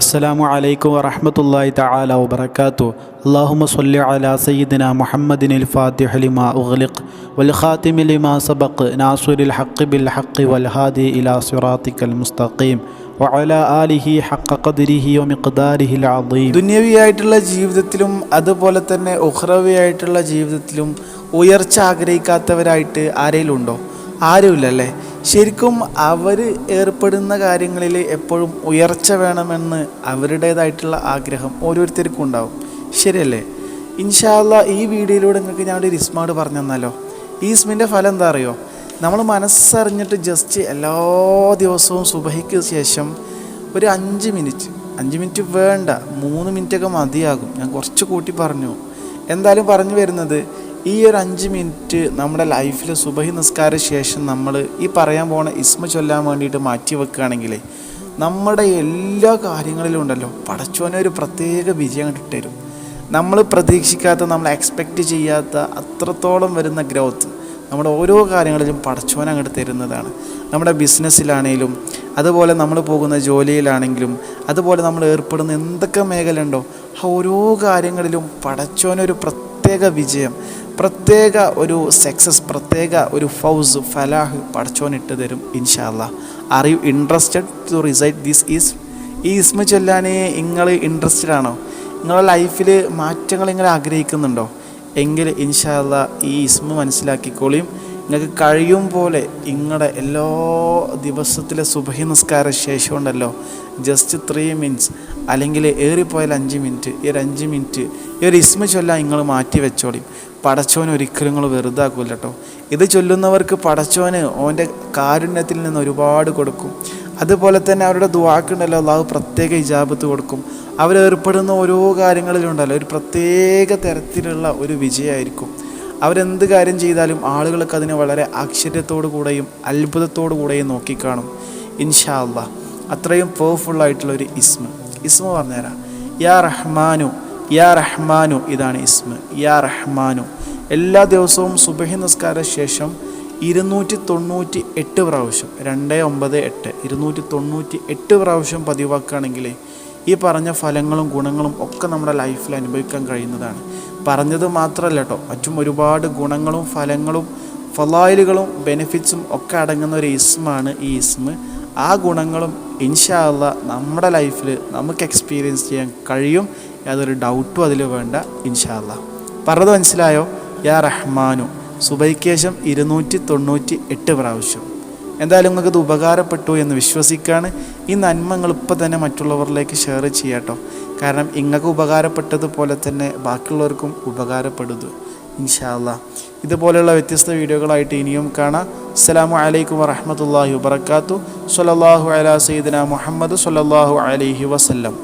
അസ്സലാമു അലൈക്കും വറഹമത്തല്ലാഹി തആല വബറകാതു അല്ലാഹുമ്മ സ്വല്ലി അലാ സയ്യിദിന മുഹമ്മദിൻ അൽ ഫാത്തിഹ ലിമാ ഉഗ്ലിഖ് വൽ ഖാതിമി ലിമാ സബഖ് നാസുരിൽ ഹഖ് ബിൽ ഹഖ് വൽ ഹാദി ഇലാ സിറാത്തിക്കൽ മുസ്തഖീം വഅല ആലിഹി ഹഖ ഖദ്രിഹി വമിഖ്ദാരിഹി അൽ അദീം ജീവിതത്തിലും അതുപോലെ തന്നെ ഉഖ്റവിയായിട്ടുള്ള ജീവിതത്തിലും ഉയർച്ച ആഗ്രഹിക്കാത്തവരായിട്ട് ആരെങ്കിലും ഉണ്ടോ? ആരുമില്ലല്ലേ? ശരിക്കും അവർ ഏർപ്പെടുന്ന കാര്യങ്ങളിൽ എപ്പോഴും ഉയർച്ച വേണമെന്ന് അവരുടേതായിട്ടുള്ള ആഗ്രഹം ഓരോരുത്തർക്കും ഉണ്ടാവും. ശരിയല്ലേ? ഇൻഷാല്ല ഈ വീഡിയോയിലൂടെ നിങ്ങൾക്ക് ഞാൻ ഒരു ഇസ്മാട് പറഞ്ഞു തന്നാലോ ഈ ഫലം എന്താ അറിയോ? നമ്മൾ മനസ്സറിഞ്ഞിട്ട് ജസ്റ്റ് എല്ലാ ദിവസവും സുബഹിക്ക് ശേഷം ഒരു അഞ്ച് മിനിറ്റ് അഞ്ച് മിനിറ്റ് വേണ്ട മൂന്ന് മിനിറ്റൊക്കെ മതിയാകും. ഞാൻ കുറച്ച് കൂട്ടി പറഞ്ഞു. എന്തായാലും പറഞ്ഞു വരുന്നത് ഈ ഒരു അഞ്ച് മിനിറ്റ് നമ്മുടെ ലൈഫിൽ സുബഹി നിസ്കാര ശേഷം നമ്മൾ ഈ പറയാൻ പോണ ഇസ്മ ചൊല്ലാൻ വേണ്ടിയിട്ട് മാറ്റി വെക്കുകയാണെങ്കിൽ നമ്മുടെ എല്ലാ കാര്യങ്ങളിലും ഉണ്ടല്ലോ പടച്ചോനെ ഒരു പ്രത്യേക വിജയം കിട്ടരും നമ്മൾ പ്രതീക്ഷിക്കാത്ത നമ്മൾ എക്സ്പെക്റ്റ് ചെയ്യാത്ത അത്രത്തോളം വരുന്ന ഗ്രോത്ത് നമ്മുടെ ഓരോ കാര്യങ്ങളിലും പടച്ചോൻ അങ്ങോട്ട് തരുന്നതാണ്. നമ്മുടെ ബിസിനസ്സിലാണെങ്കിലും അതുപോലെ നമ്മൾ പോകുന്ന ജോലിയിലാണെങ്കിലും അതുപോലെ നമ്മൾ ഏർപ്പെടുന്ന എന്തൊക്കെ മേഖല ഉണ്ടോ ആ ഓരോ കാര്യങ്ങളിലും പടച്ചോനൊരു പ്രത്യേക വിജയം. പ്രത്യേക ഒരു സക്സസ് പ്രത്യേക ഒരു ഫൗസ് ഫലാഹ് പടച്ചോൻ ഇട്ട് തരും ഇൻഷാല്ല are you interested to recite this is ഈ ഇസ്മ ചൊല്ലാനേ നിങ്ങൾ ഇൻട്രസ്റ്റഡ് ആണോ? നിങ്ങളുടെ ലൈഫിൽ മാറ്റങ്ങൾ നിങ്ങൾ ആഗ്രഹിക്കുന്നുണ്ടോ? എങ്കിൽ ഇൻഷാല്ല ഈ ഇസ്മ മനസ്സിലാക്കിക്കോളിയും. നിങ്ങൾക്ക് കഴിയും പോലെ നിങ്ങളുടെ എല്ലാ ദിവസത്തിലെ സുബഹി നിസ്കാര ശേഷം ഉണ്ടല്ലോ. ജസ്റ്റ് ത്രീ മിനിറ്റ്സ് അല്ലെങ്കിൽ ഏറിപ്പോയാൽ അഞ്ച് മിനിറ്റ് ഈ ഒരു അഞ്ച് മിനിറ്റ് ഈ ഒരു ഇസ്മ ചൊല്ലാൻ നിങ്ങൾ മാറ്റി വെച്ചോളിയും. പടച്ചോൻ ഒരിക്കലും നിങ്ങൾ വെറുതെ കേട്ടോ ഇത് ചൊല്ലുന്നവർക്ക് പടച്ചോന് ഓന്റെ കാരുണ്യത്തിൽ നിന്ന് ഒരുപാട് കൊടുക്കും. അതുപോലെ തന്നെ അവരുടെ ദുവാക്കുണ്ടല്ലോ അള്ളാഹു പ്രത്യേക ഇജാബത്ത് കൊടുക്കും. അവരേർപ്പെടുന്ന ഓരോ കാര്യങ്ങളിലുണ്ടല്ലോ ഒരു പ്രത്യേക തരത്തിലുള്ള ഒരു വിജയമായിരിക്കും. അവരെന്ത് കാര്യം ചെയ്താലും ആളുകൾക്ക് അതിനെ വളരെ ആശ്ചര്യത്തോടു കൂടെയും അത്ഭുതത്തോടു കൂടെയും നോക്കിക്കാണും. ഇൻഷാ അത്രയും പവർഫുൾ ആയിട്ടുള്ള ഒരു ഇസ്മ. ഇസ്മ പറഞ്ഞുതരാം. യാ റഹ്മാനു യാ റഹ്മാനു ഇതാണ് ഇസ്മ. യാ റഹ്മാനു. എല്ലാ ദിവസവും സുബഹി നിസ്കാര ശേഷം ഇരുന്നൂറ്റി തൊണ്ണൂറ്റി എട്ട് പ്രാവശ്യം രണ്ട് ഒമ്പത് എട്ട് ഇരുന്നൂറ്റി തൊണ്ണൂറ്റി എട്ട് പ്രാവശ്യം പതിവാക്കുകയാണെങ്കിൽ ഈ പറഞ്ഞ ഫലങ്ങളും ഗുണങ്ങളും ഒക്കെ നമ്മുടെ ലൈഫിൽ അനുഭവിക്കാൻ കഴിയുന്നതാണ്. പറഞ്ഞത് മാത്രമല്ല കേട്ടോ മറ്റും ഒരുപാട് ഗുണങ്ങളും ഫലങ്ങളും ഫലായിലുകളും ബെനിഫിറ്റ്സും ഒക്കെ അടങ്ങുന്ന ഒരു ഇസ്മാണ് ഈ ഇസ്മ്. ആ ഗുണങ്ങളും ഇൻഷാല്ല നമ്മുടെ ലൈഫിൽ നമുക്ക് എക്സ്പീരിയൻസ് ചെയ്യാൻ കഴിയും. യാതൊരു ഡൗട്ടും അതിൽ വേണ്ട ഇൻഷാല്ല പറഞ്ഞത് മനസ്സിലായോ? യാ റഹ്മാനു സുബൈക്കേശം ഇരുന്നൂറ്റി തൊണ്ണൂറ്റി എട്ട് പ്രാവശ്യം. എന്തായാലും നിങ്ങൾക്ക് ഉപകാരപ്പെട്ടു എന്ന് വിശ്വസിക്കുകയാണ്. ഈ നന്മകൾ ഇപ്പം തന്നെ മറ്റുള്ളവരിലേക്ക് ഷെയർ ചെയ്യാട്ടോ. കാരണം ഇങ്ങൾക്ക് ഉപകാരപ്പെട്ടതുപോലെ തന്നെ ബാക്കിയുള്ളവർക്കും ഉപകാരപ്പെടുന്നു ഇൻഷാല്ല ഇതുപോലെയുള്ള വ്യത്യസ്ത വീഡിയോകളായിട്ട് ഇനിയും കാണാം. അസ്സാം വലൈക്കും വറഹമത്തല്ലാഹി വബർക്കാത്തു സൊല്ലാഹു അലാ സീദന മുഹമ്മദ് സൊല്ലാഹു അലൈഹി വസല്ലം.